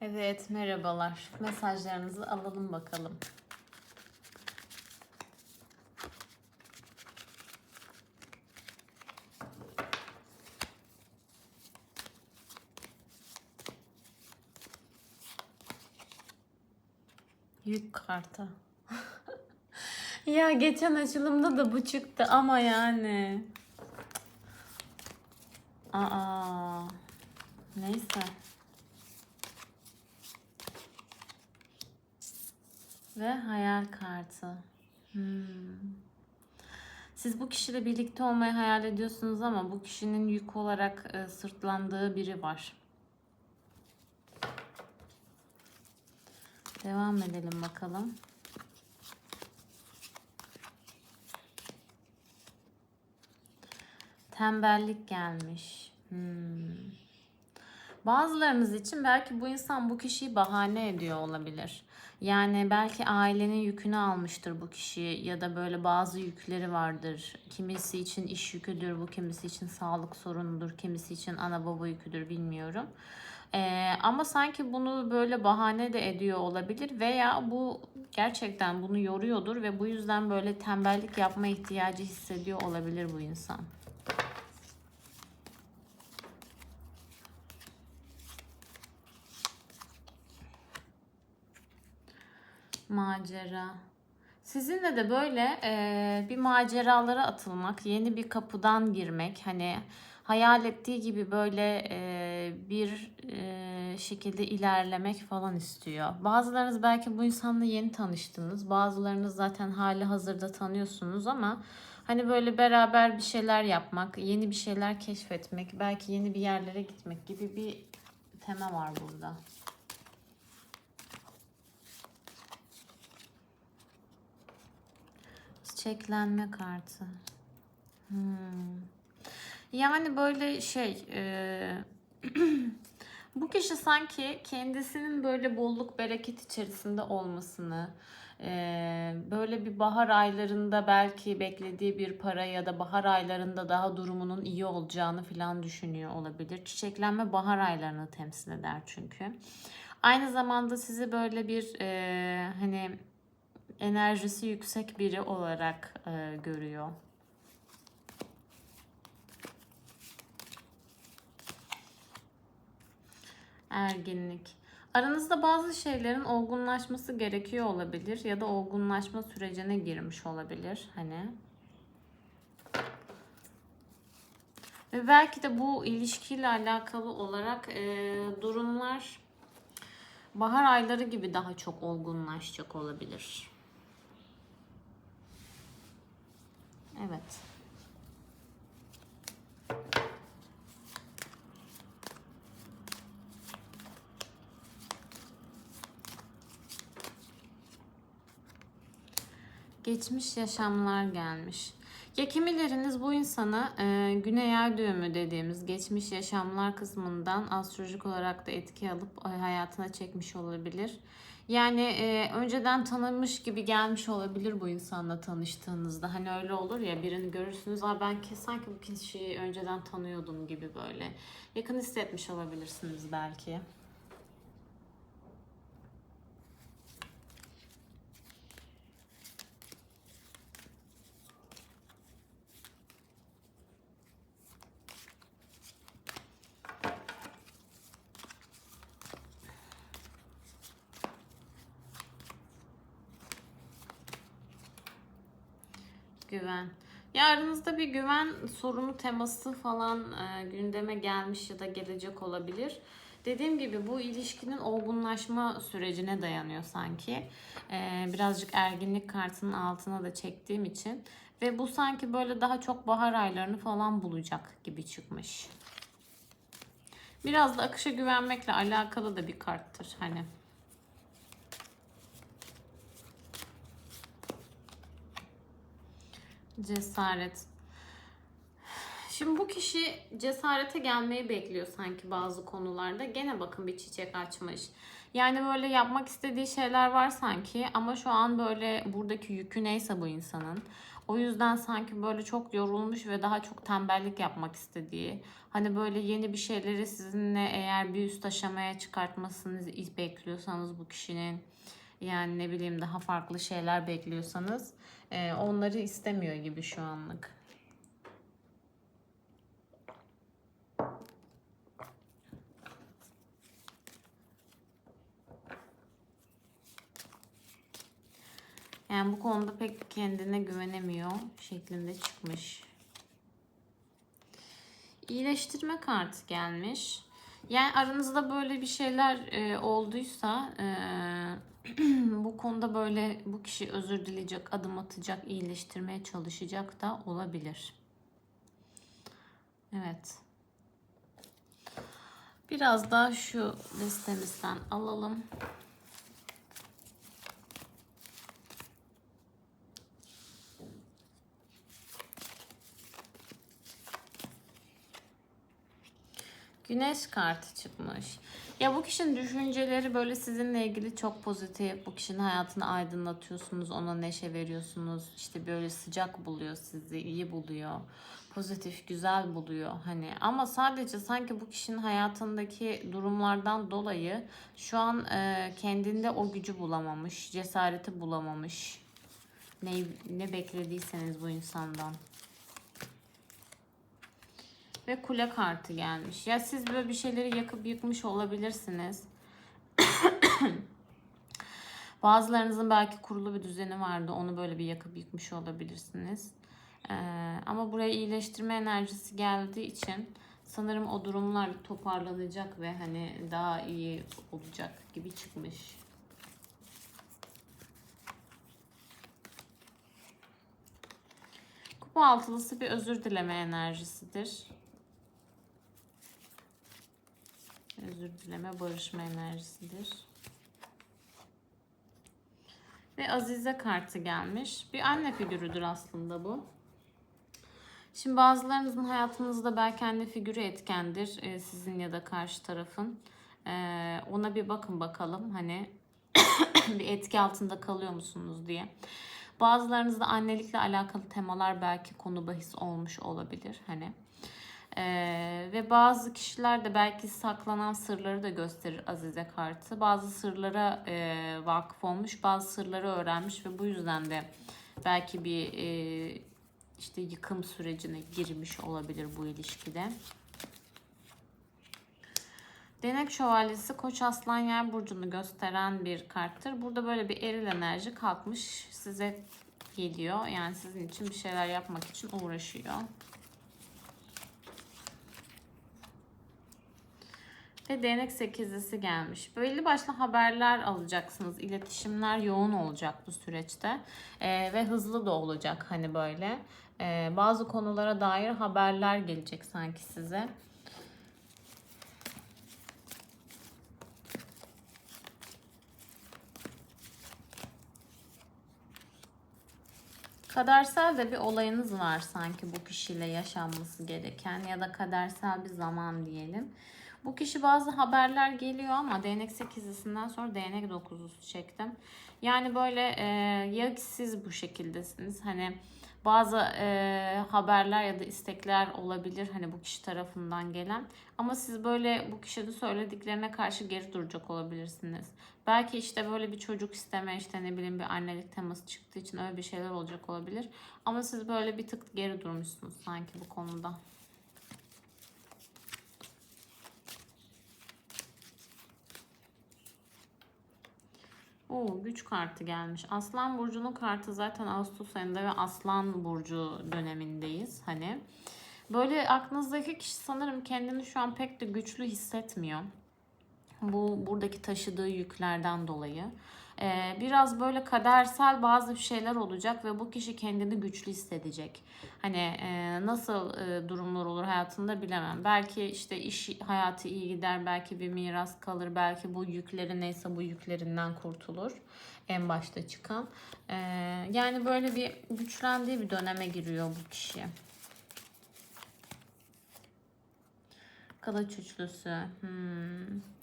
Evet, merhabalar. Mesajlarınızı alalım bakalım. Yük kartı. ya geçen açılımda da bu çıktı ama yani. Aa. Neyse. Ve hayal kartı. Hmm. Siz bu kişiyle birlikte olmayı hayal ediyorsunuz ama bu kişinin yük olarak e, sırtlandığı biri var. Devam edelim bakalım. Tembellik gelmiş. Hmm. Bazılarınız için belki bu insan bu kişiyi bahane ediyor olabilir. Yani belki ailenin yükünü almıştır bu kişi ya da böyle bazı yükleri vardır. Kimisi için iş yüküdür, bu kimisi için sağlık sorunudur, kimisi için ana baba yüküdür bilmiyorum. Ee, ama sanki bunu böyle bahane de ediyor olabilir veya bu gerçekten bunu yoruyordur ve bu yüzden böyle tembellik yapma ihtiyacı hissediyor olabilir bu insan. Macera. Sizinle de böyle e, bir maceralara atılmak, yeni bir kapıdan girmek, hani hayal ettiği gibi böyle e, bir e, şekilde ilerlemek falan istiyor. Bazılarınız belki bu insanla yeni tanıştınız, bazılarınız zaten hali hazırda tanıyorsunuz ama hani böyle beraber bir şeyler yapmak, yeni bir şeyler keşfetmek, belki yeni bir yerlere gitmek gibi bir tema var burada. Çiçeklenme kartı. Hmm. Yani böyle şey e, bu kişi sanki kendisinin böyle bolluk bereket içerisinde olmasını e, böyle bir bahar aylarında belki beklediği bir para ya da bahar aylarında daha durumunun iyi olacağını falan düşünüyor olabilir. Çiçeklenme bahar aylarını temsil eder çünkü. Aynı zamanda sizi böyle bir e, hani enerjisi yüksek biri olarak e, görüyor. Erginlik. Aranızda bazı şeylerin olgunlaşması gerekiyor olabilir ya da olgunlaşma sürecine girmiş olabilir hani. Ve belki de bu ilişkiyle alakalı olarak e, durumlar bahar ayları gibi daha çok olgunlaşacak olabilir. Evet. Geçmiş yaşamlar gelmiş. Ya kimileriniz bu insana e, güney ay düğümü dediğimiz geçmiş yaşamlar kısmından astrolojik olarak da etki alıp ay hayatına çekmiş olabilir. Yani e, önceden tanımış gibi gelmiş olabilir bu insanla tanıştığınızda. Hani öyle olur ya birini görürsünüz. Aa ben ki sanki bu kişiyi önceden tanıyordum gibi böyle. Yakın hissetmiş olabilirsiniz belki. Güven. Ya aranızda bir güven sorunu teması falan e, gündeme gelmiş ya da gelecek olabilir. Dediğim gibi bu ilişkinin olgunlaşma sürecine dayanıyor sanki. E, birazcık erginlik kartının altına da çektiğim için. Ve bu sanki böyle daha çok bahar aylarını falan bulacak gibi çıkmış. Biraz da akışa güvenmekle alakalı da bir karttır hani. Cesaret. Şimdi bu kişi cesarete gelmeyi bekliyor sanki bazı konularda. Gene bakın bir çiçek açmış. Yani böyle yapmak istediği şeyler var sanki ama şu an böyle buradaki yükü neyse bu insanın. O yüzden sanki böyle çok yorulmuş ve daha çok tembellik yapmak istediği. Hani böyle yeni bir şeyleri sizinle eğer bir üst aşamaya çıkartmasını bekliyorsanız bu kişinin yani ne bileyim daha farklı şeyler bekliyorsanız e, onları istemiyor gibi şu anlık. Yani bu konuda pek kendine güvenemiyor şeklinde çıkmış. İyileştirme kartı gelmiş. Yani aranızda böyle bir şeyler e, olduysa e, bu konuda böyle bu kişi özür dileyecek, adım atacak, iyileştirmeye çalışacak da olabilir. Evet. Biraz daha şu listemizden alalım. Güneş kartı çıkmış. Ya bu kişinin düşünceleri böyle sizinle ilgili çok pozitif. Bu kişinin hayatını aydınlatıyorsunuz, ona neşe veriyorsunuz. İşte böyle sıcak buluyor sizi, iyi buluyor. Pozitif, güzel buluyor hani. Ama sadece sanki bu kişinin hayatındaki durumlardan dolayı şu an e, kendinde o gücü bulamamış, cesareti bulamamış. Ne, ne beklediyseniz bu insandan ve kule kartı gelmiş. Ya siz böyle bir şeyleri yakıp yıkmış olabilirsiniz. Bazılarınızın belki kurulu bir düzeni vardı. Onu böyle bir yakıp yıkmış olabilirsiniz. Ee, ama buraya iyileştirme enerjisi geldiği için sanırım o durumlar toparlanacak ve hani daha iyi olacak gibi çıkmış. Kupa altılısı bir özür dileme enerjisidir. Özür dileme, barışma enerjisidir. Ve Azize kartı gelmiş. Bir anne figürüdür aslında bu. Şimdi bazılarınızın hayatınızda belki anne figürü etkendir. E, sizin ya da karşı tarafın. E, ona bir bakın bakalım. Hani bir etki altında kalıyor musunuz diye. Bazılarınızda annelikle alakalı temalar belki konu bahis olmuş olabilir. Hani ee, ve bazı kişiler de belki saklanan sırları da gösterir Azize kartı. Bazı sırlara e, vakıf olmuş, bazı sırları öğrenmiş ve bu yüzden de belki bir e, işte yıkım sürecine girmiş olabilir bu ilişkide. Denek şövalyesi Koç Aslan Yer burcunu gösteren bir karttır. Burada böyle bir eril enerji kalkmış size geliyor. Yani sizin için bir şeyler yapmak için uğraşıyor. Ve değnek sekizlisi gelmiş. Belli başlı haberler alacaksınız. İletişimler yoğun olacak bu süreçte. Ee, ve hızlı da olacak hani böyle. Ee, bazı konulara dair haberler gelecek sanki size. Kadersel de bir olayınız var sanki bu kişiyle yaşanması gereken ya da kadersel bir zaman diyelim. Bu kişi bazı haberler geliyor ama değnek 8'lisinden sonra değnek 9'lusu çektim. Yani böyle e, ya siz bu şekildesiniz hani bazı e, haberler ya da istekler olabilir hani bu kişi tarafından gelen. Ama siz böyle bu kişinin söylediklerine karşı geri duracak olabilirsiniz. Belki işte böyle bir çocuk isteme işte ne bileyim bir annelik teması çıktığı için öyle bir şeyler olacak olabilir. Ama siz böyle bir tık geri durmuşsunuz sanki bu konuda. Oo, güç kartı gelmiş. Aslan burcunun kartı zaten Ağustos ayında ve Aslan burcu dönemindeyiz. Hani böyle aklınızdaki kişi sanırım kendini şu an pek de güçlü hissetmiyor. Bu buradaki taşıdığı yüklerden dolayı. Ee, biraz böyle kadersel bazı şeyler olacak ve bu kişi kendini güçlü hissedecek. Hani e, nasıl e, durumlar olur hayatında bilemem. Belki işte iş hayatı iyi gider, belki bir miras kalır, belki bu yükleri neyse bu yüklerinden kurtulur. En başta çıkan. Ee, yani böyle bir güçlendiği bir döneme giriyor bu kişi. Kılıç üçlüsü. Hmm.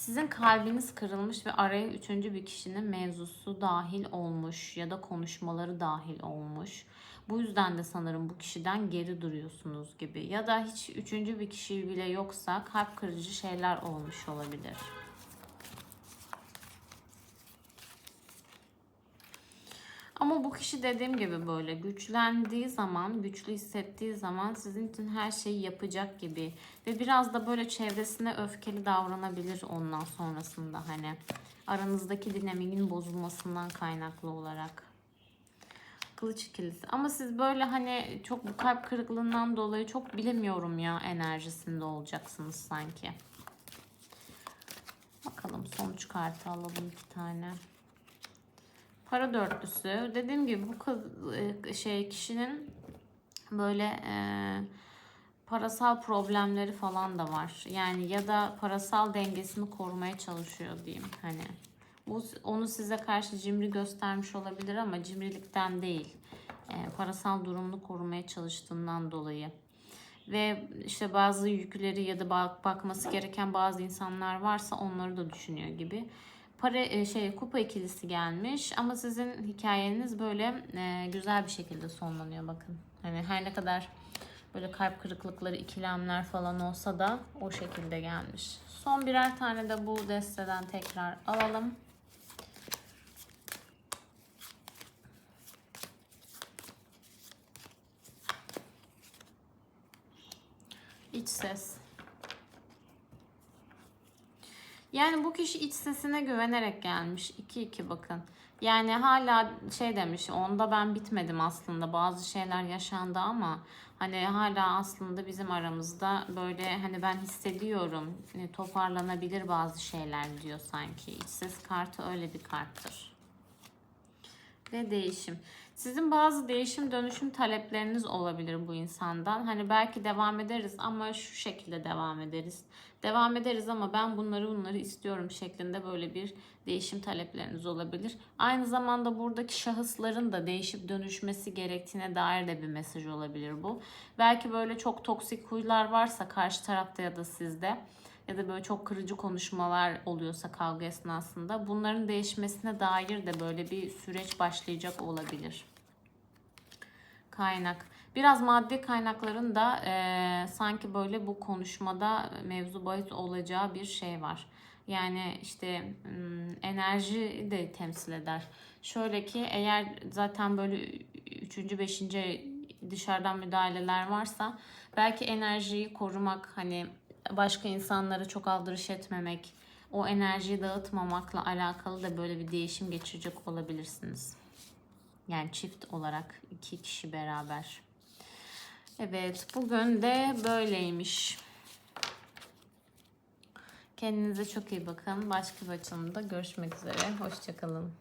Sizin kalbiniz kırılmış ve araya üçüncü bir kişinin mevzusu dahil olmuş ya da konuşmaları dahil olmuş. Bu yüzden de sanırım bu kişiden geri duruyorsunuz gibi. Ya da hiç üçüncü bir kişi bile yoksa kalp kırıcı şeyler olmuş olabilir. Ama bu kişi dediğim gibi böyle güçlendiği zaman, güçlü hissettiği zaman sizin için her şeyi yapacak gibi. Ve biraz da böyle çevresine öfkeli davranabilir ondan sonrasında hani. Aranızdaki dinamiğin bozulmasından kaynaklı olarak. Kılıç ikilisi. Ama siz böyle hani çok bu kalp kırıklığından dolayı çok bilemiyorum ya enerjisinde olacaksınız sanki. Bakalım sonuç kartı alalım iki tane. Para dörtlüsü. Dediğim gibi bu kız e, şey kişinin böyle e, parasal problemleri falan da var. Yani ya da parasal dengesini korumaya çalışıyor diyeyim. Hani bu onu size karşı cimri göstermiş olabilir ama cimrilikten değil. E, parasal durumunu korumaya çalıştığından dolayı. Ve işte bazı yükleri ya da bak, bakması gereken bazı insanlar varsa onları da düşünüyor gibi para e, şey kupa ikilisi gelmiş ama sizin hikayeniz böyle e, güzel bir şekilde sonlanıyor bakın. Hani her ne kadar böyle kalp kırıklıkları, ikilemler falan olsa da o şekilde gelmiş. Son birer tane de bu desteden tekrar alalım. İç ses. Yani bu kişi iç sesine güvenerek gelmiş. 2-2 bakın. Yani hala şey demiş onda ben bitmedim aslında bazı şeyler yaşandı ama hani hala aslında bizim aramızda böyle hani ben hissediyorum hani toparlanabilir bazı şeyler diyor sanki. İç ses kartı öyle bir karttır. Ve değişim. Sizin bazı değişim dönüşüm talepleriniz olabilir bu insandan. Hani belki devam ederiz ama şu şekilde devam ederiz. Devam ederiz ama ben bunları bunları istiyorum şeklinde böyle bir değişim talepleriniz olabilir. Aynı zamanda buradaki şahısların da değişip dönüşmesi gerektiğine dair de bir mesaj olabilir bu. Belki böyle çok toksik huylar varsa karşı tarafta ya da sizde ya da böyle çok kırıcı konuşmalar oluyorsa kavga esnasında bunların değişmesine dair de böyle bir süreç başlayacak olabilir. Kaynak. Biraz maddi kaynakların da e, sanki böyle bu konuşmada mevzu bahis olacağı bir şey var. Yani işte enerji de temsil eder. Şöyle ki eğer zaten böyle üçüncü, beşinci dışarıdan müdahaleler varsa belki enerjiyi korumak hani başka insanlara çok aldırış etmemek, o enerjiyi dağıtmamakla alakalı da böyle bir değişim geçirecek olabilirsiniz. Yani çift olarak iki kişi beraber. Evet bugün de böyleymiş. Kendinize çok iyi bakın. Başka bir açılımda görüşmek üzere. Hoşçakalın.